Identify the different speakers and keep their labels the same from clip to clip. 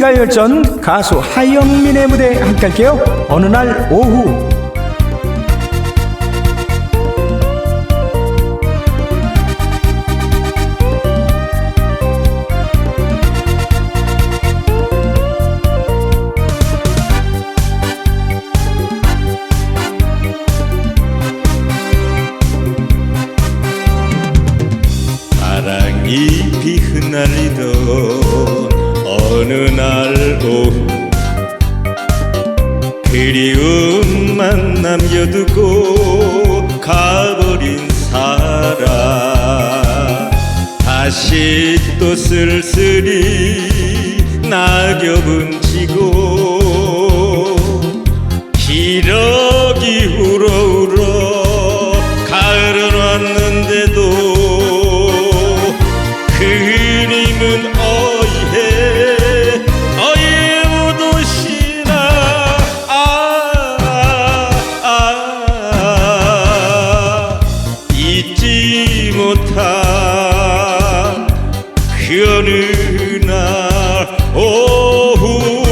Speaker 1: 가요전 가수 하영민의 무대 함께 할게요. 어느 날 오후
Speaker 2: 사랑잎이 흩날리던 어느 날 오후 그리움만 남겨두고 가버린 사람. 다시 또 쓸쓸히 낙엽은 지고 기러 못한 그 어느 날 오후.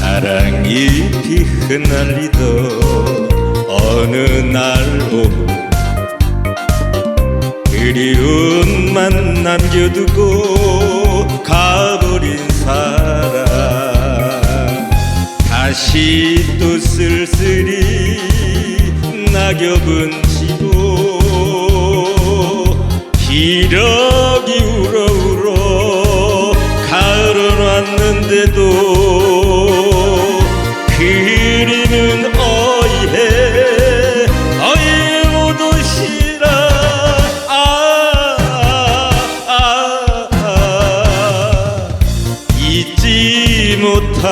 Speaker 2: 사랑잎이 흩날리던 어느 날 오후 그리움만 남겨두고 가버린 사람. 다시 또 쓸쓸히 낙엽은 지고 기러기 울어 울어 가을은 왔는데도 못할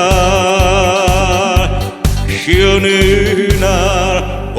Speaker 2: 그 어느 날